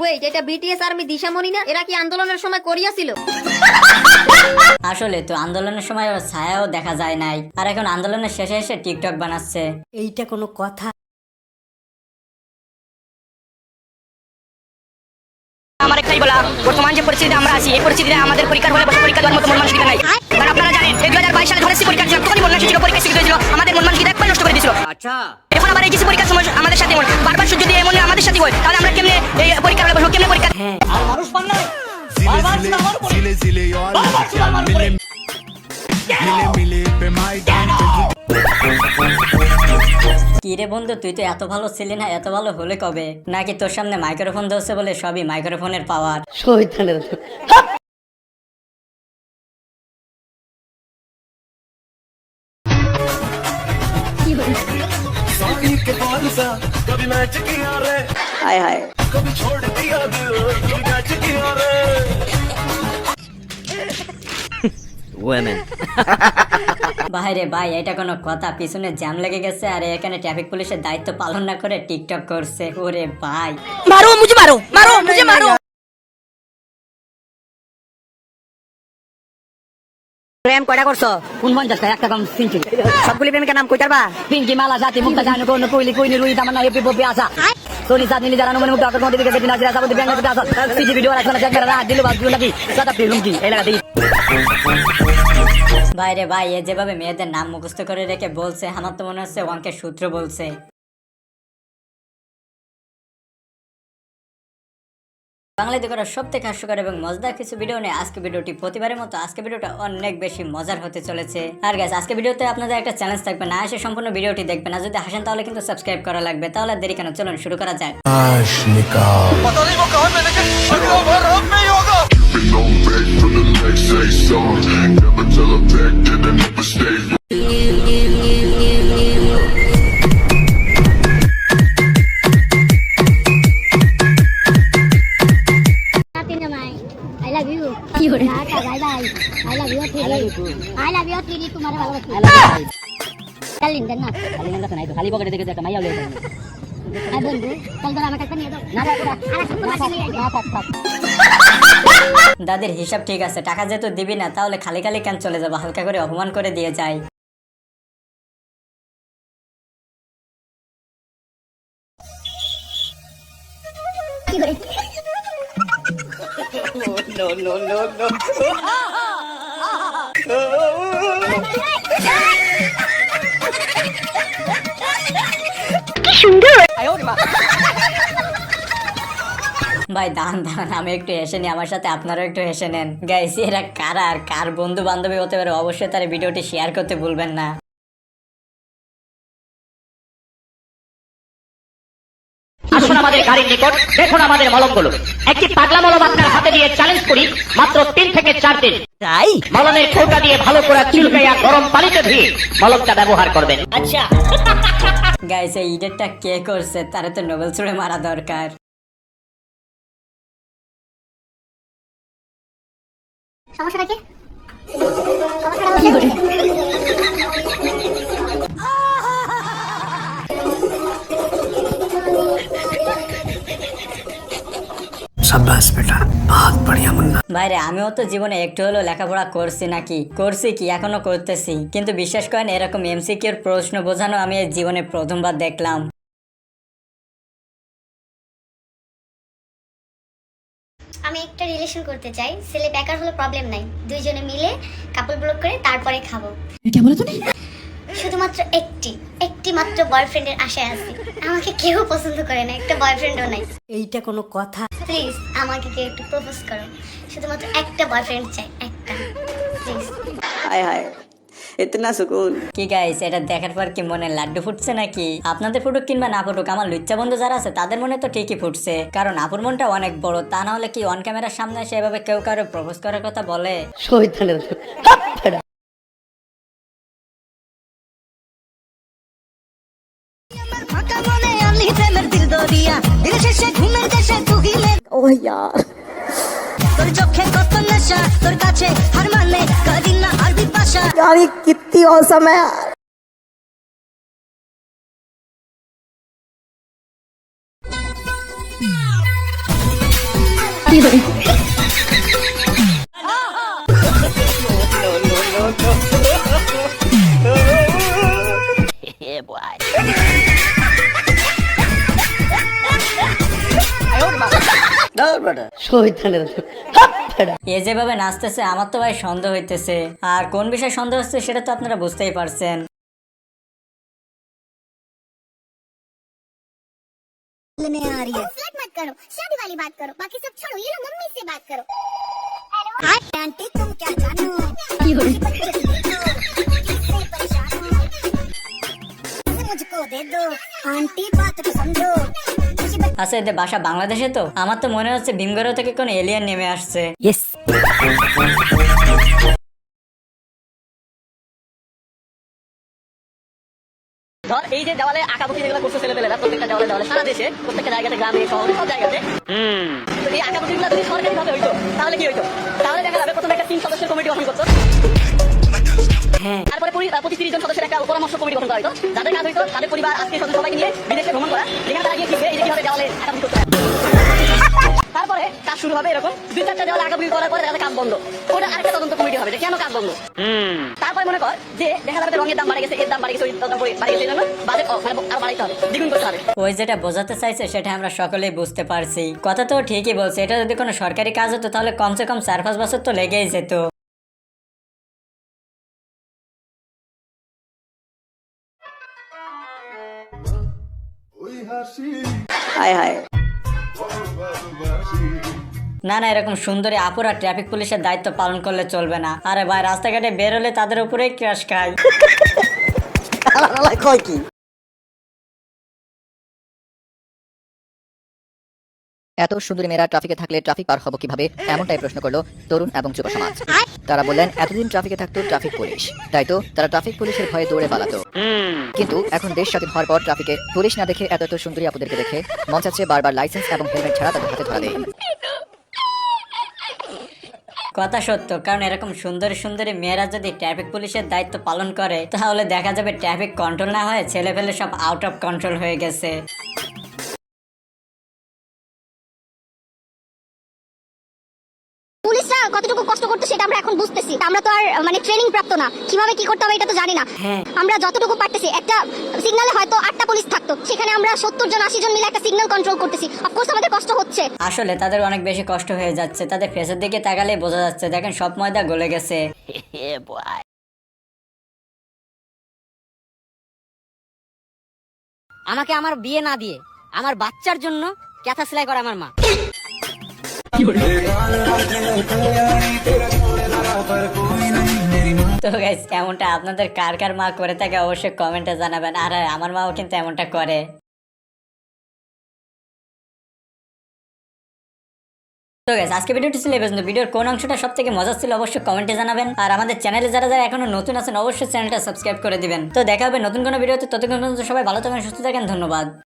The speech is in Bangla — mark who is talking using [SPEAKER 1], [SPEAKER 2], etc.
[SPEAKER 1] ওয়েট এটা বিটিএস আর্মি দিশামণি না? এরা কি আন্দোলনের সময় করিয়াছিল?
[SPEAKER 2] আসলে তো আন্দোলনের সময় ওর ছায়াও দেখা যায় নাই। আর এখন আন্দোলনের শেষে এসে টিকটক বানাচ্ছে।
[SPEAKER 3] এইটা কোনো কথা।
[SPEAKER 4] আমার একটাই বলা বর্তমান যে পরিস্থিতিতে আমরা আছি এই পরিস্থিতিতে আমাদের পরীক্ষার হলে বসে পরীক্ষা দেওয়ার মতো মন মানসিকতা নাই কারণ আপনারা জানেন দুই হাজার বাইশ সালে ধরেছি পরীক্ষা ছিল তখনই মন পরীক্ষা শিখতে হয়েছিল আমাদের মন মানসিকতা একবার নষ্ট করে দিয়েছিল।
[SPEAKER 5] আচ্ছা।
[SPEAKER 4] এখন আবার এই কিছু পরীক্ষার সময় আমাদের সাথে বারবার দিয়ে এমন আমাদের সাথে হয় তাহলে আমরা কেমনে এই
[SPEAKER 6] হ্যাঁ। আর মানুষ পান জিলে জিলে মিলে মিলে
[SPEAKER 2] পে কিরে বন্ধু তুই তো এত ভালো ছিলি না এত ভালো হলে কবে? নাকি তোর সামনে মাইক্রোফোন ধরছে বলে সবই মাইক্রোফোনের পাওয়ার
[SPEAKER 3] হায় হায়।
[SPEAKER 2] বাইরে ভাই এটা কোনো কথা। পিছনে জ্যাম লেগে গেছে আর এখানে ট্রাফিক পুলিশের দায়িত্ব পালন না করে টিকটক করছে। ওরে ভাই।
[SPEAKER 4] মারো মুঝে মারো মারো মুঝে মারো। প্রেম কয়টা করছ?
[SPEAKER 2] কোন পঞ্চাশ টাকা একটা কম সিনছি
[SPEAKER 4] সবগুলি প্রেমিকার নাম কই পারবা
[SPEAKER 2] পিঙ্কি মালা জাতি মুক্তা জানো কোন কইলি কইনি রুই তামান্না এপি বপি আসা সোনি সাত নীলি জানা মনে মুক্ত অটক মধ্যে দিকে দিনা জিরা সাবুদি ব্যাংক আসা সিজি ভিডিও রাখছো না চেক করা দিলু বাস দিলু নাকি সাদা ফিল্ম কি এই লাগা দেখি বাইরে ভাই এ যেভাবে মেয়েদের নাম মুখস্থ করে রেখে বলছে আমার তো মনে হচ্ছে অঙ্কের সূত্র বলছে। বাংলাতে করা সব থেকে হাস্যকর এবং মজাদার কিছু ভিডিও নিয়ে আজকে ভিডিওটি প্রতিবারের মতো আজকে ভিডিওটা অনেক বেশি মজার হতে চলেছে। আর গাইস আজকে ভিডিওতে আপনাদের একটা চ্যালেঞ্জ থাকবে না এসে সম্পূর্ণ ভিডিওটি দেখবেন না যদি হাসেন তাহলে কিন্তু সাবস্ক্রাইব করা লাগবে। তাহলে দেরি কেন? চলুন শুরু করা যাক।
[SPEAKER 7] Been on back for the next say song. Never tell a back that I never stay.
[SPEAKER 8] Nothing naman. I love you. Tata, bye bye. I love you, Tiri. I love you too. I love you, Tiri. তোমার ভালোবাসি। কালিন দেন না।
[SPEAKER 2] খালি পকেটে দেখে একটা মাইয়া লেগে
[SPEAKER 8] আর বন্ধু, চল তোরা আমাকে একটা নিয়ে দাও। না, না, না, আর একটা তোমাকে নিয়ে যাই।
[SPEAKER 2] দাদির হিসাব ঠিক আছে টাকা যেহেতু দিবি না তাহলে খালি খালি কেন চলে যাব হালকা করে অপমান করে দিয়ে যাই
[SPEAKER 8] no, no, no, করে?
[SPEAKER 2] ভাই দাঁড়ান দাঁড়ান আমি একটু হেসে নিই আমার সাথে আপনারাও একটু হেসে নেন। গাইস এরা কারা আর কার বন্ধু বান্ধবী হতে পারে অবশ্যই তার ভিডিওটি শেয়ার করতে ভুলবেন না।
[SPEAKER 4] আসুন আমাদের গাড়ির নিকট দেখুন আমাদের মলমগুলো। একটি পাগলা মলম আপনার হাতে দিয়ে চ্যালেঞ্জ করি মাত্র তিন থেকে চার দিন।
[SPEAKER 3] তাই?
[SPEAKER 4] মলমের খোটা দিয়ে ভালো করে চুলকাইয়া গরম পানিতে ধুয়ে মলমটা ব্যবহার করবেন। আচ্ছা।
[SPEAKER 2] গাইস এই ইডেটটা কে করছে? তারা তো নোবেল ছুড়ে মারা দরকার।
[SPEAKER 8] সমস্যাটা কি?
[SPEAKER 2] ভাইরে আমিও তো জীবনে একটু হলেও লেখাপড়া করছি নাকি? করছি কি এখনও করতেছি। কিন্তু বিশ্বাস করেন এরকম এমসিকিউর প্রশ্ন বোঝানো আমি জীবনে প্রথমবার দেখলাম।
[SPEAKER 8] আমি একটা রিলেশন করতে চাই। ছেলে বেকার হলে প্রবলেম নাই। দুইজনে মিলে কাপল ব্লক করে তারপরে খাব। শুধুমাত্র একটি একটি মাত্র বয়ফ্রেন্ডের আশায় আছি। আমাকে কেউ পছন্দ করে না একটা বয়ফ্রেন্ডও নাই।
[SPEAKER 3] এইটা কোনো কথা।
[SPEAKER 8] প্লিজ আমাকে কেউ একটু প্রপোজ করো। শুধুমাত্র একটা বয়ফ্রেন্ড চাই একটা। প্লিজ
[SPEAKER 3] হায় হায় ইতনা সুকুন
[SPEAKER 2] কি গাইস এটা দেখার পর কি মনে লাড্ডু ফুটছে নাকি? আপনাদের ফুটুক কিংবা না ফুটুক আমার লুচ্চা বন্ধু যারা আছে তাদের মনে তো ঠিকই ফুটছে। কারণ আপুর মনটা অনেক বড় তা না হলে কি অন ক্যামেরার সামনে এসে এভাবে কেউ কারও প্রপোজ করার কথা বলে?
[SPEAKER 3] শহীদানের ও ইয়ার।
[SPEAKER 4] তোর চোখে কত নেশা তোর কাছে হার মানে
[SPEAKER 3] अच्छा कितनी औसम है? यार
[SPEAKER 2] এ যেভাবে নাচতেছে আমার তো ভাই সন্দেহ হইতেছে আর কোন বিষয়ে সন্দেহ হচ্ছে সেটা তো আপনারা বুঝতেই পারছেন
[SPEAKER 8] में आ रही है फ्लर्ट मत करो शादी वाली बात करो बाकी सब छोड़ो ये लो मम्मी से बात करो हाय आंटी तुम क्या जानो किससे परेशान हो? इसे मुझको दे दो आंटी बात को समझो मुझे बस
[SPEAKER 2] আচ্ছা এদের বাসা বাংলাদেশে তো? আমার তো মনে হচ্ছে ভীমগড় থেকে কোন এলিয়ান নেমে আসছে।
[SPEAKER 4] ধর এই যে দেওয়ালে আঁকাবুকি যেগুলো করছে ছেলেপেলেরা প্রত্যেকটা দেওয়ালে দেওয়ালে সারা দেশে প্রত্যেকটা জায়গাতে গ্রামে শহরে সব জায়গাতে। এই আঁকাবুকি গুলো যদি সরকারি ভাবে হইতো তাহলে কি হইতো? তাহলে দেখা যাবে প্রথমে পঁচিশ তিরিশ জন সদস্যের একটা পরামর্শ কমিটি গঠন করা যাদের কাজ তাদের পরিবার সবাইকে নিয়ে বিদেশে ভ্রমণ করা। যেখানে তারা গিয়ে শিখবে এই দেওয়ালে তারপরে কাজ শুরু হবে এরকম। দুই চারটা দেওয়ালে করার পরে যাবে কাজ বন্ধ। ওটা আরেকটা তদন্ত কমিটি হবে যে কেন কাজ বন্ধ। তারপরে মনে কর যে দেখা যাবে রঙের দাম বাড়ে গেছে, এর দাম বাড়ে গেছে, ওই দাম বাড়ে গেছে মানে
[SPEAKER 2] ওই যেটা বোঝাতে চাইছে, সেটা আমরা সকলেই বুঝতে পারছি। কথা তো ঠিকই বলছে। এটা যদি কোনো সরকারি কাজ হতো, তাহলে কমসে কম চার পাঁচ বছর তো লেগেই যেত।
[SPEAKER 3] হায় হায়।
[SPEAKER 2] না না এরকম সুন্দরী আপুরা ট্রাফিক পুলিশের দায়িত্ব পালন করলে চলবে না। আরে ভাই রাস্তাঘাটে বেরোলে তাদের উপরেই ক্রাশ খায়।
[SPEAKER 3] কয় কি?
[SPEAKER 5] এত সুন্দরী মেয়েরা ট্রাফিকে থাকলে ট্রাফিক পার হব কীভাবে? এমনটাই প্রশ্ন করল তরুণ এবং যুব সমাজ। তারা বললেন, এতদিন ট্রাফিকে থাকতো ট্রাফিক পুলিশ তাই তো, তারা ট্রাফিক পুলিশের ভয়ে দৌড়ে পালাতো। কিন্তু এখন দেশ স্বাধীন হওয়ার পর ট্রাফিকে পুলিশ না দেখে এত এত সুন্দরী আপুদেরকে দেখে মন চাচ্ছে বারবার লাইসেন্স এবং হেলমেট ছাড়া তাদের হাতে ধরা
[SPEAKER 2] কথা সত্য, কারণ এরকম সুন্দর সুন্দরী মেয়েরা যদি ট্রাফিক পুলিশের দায়িত্ব পালন করে, তাহলে দেখা যাবে ট্রাফিক কন্ট্রোল না হয়ে ছেলে ফেলে সব আউট অফ কন্ট্রোল হয়ে গেছে।
[SPEAKER 8] এখন বুঝতেছি। আমরা তো আর মানে ট্রেনিং প্রাপ্ত না। কীভাবে কি করতে হবে এটা তো জানি না। আমরা যতটুকু পারতেছি একটা সিগনালে হয়তো আটটা পুলিশ থাকতো। সেখানে আমরা সত্তর জন আশি জন মিলে একটা সিগন্যাল কন্ট্রোল করতেছি। অফকোর্স আমাদের কষ্ট হচ্ছে।
[SPEAKER 2] আসলে তাদের অনেক বেশি কষ্ট হয়ে যাচ্ছে। তাদের ফেসের দিকে তাকালে বোঝা যাচ্ছে দেখেন সব ময়দা গলে গেছে।
[SPEAKER 4] আমাকে আমার বিয়ে না দিয়ে আমার বাচ্চার জন্য ক্যাথা সেলাই করে আমার মা।
[SPEAKER 2] তো গাইস এমনটা আপনাদের কার কার মা করে থাকে অবশ্যই কমেন্টে জানাবেন। আর আমার মাও কিন্তু এমনটা করে। তো গাইস আজকে ভিডিওটি ছিল পর্যন্ত। ভিডিওর কোন অংশটা সব থেকে মজা ছিল অবশ্যই কমেন্টে জানাবেন। আর আমাদের চ্যানেলে যারা যারা এখনও নতুন আছেন, অবশ্যই চ্যানেলটা সাবস্ক্রাইব করে দিবেন। তো দেখা হবে নতুন কোনো ভিডিওতে ততক্ষণ পর্যন্ত সবাই ভালো থাকেন সুস্থ থাকেন ধন্যবাদ।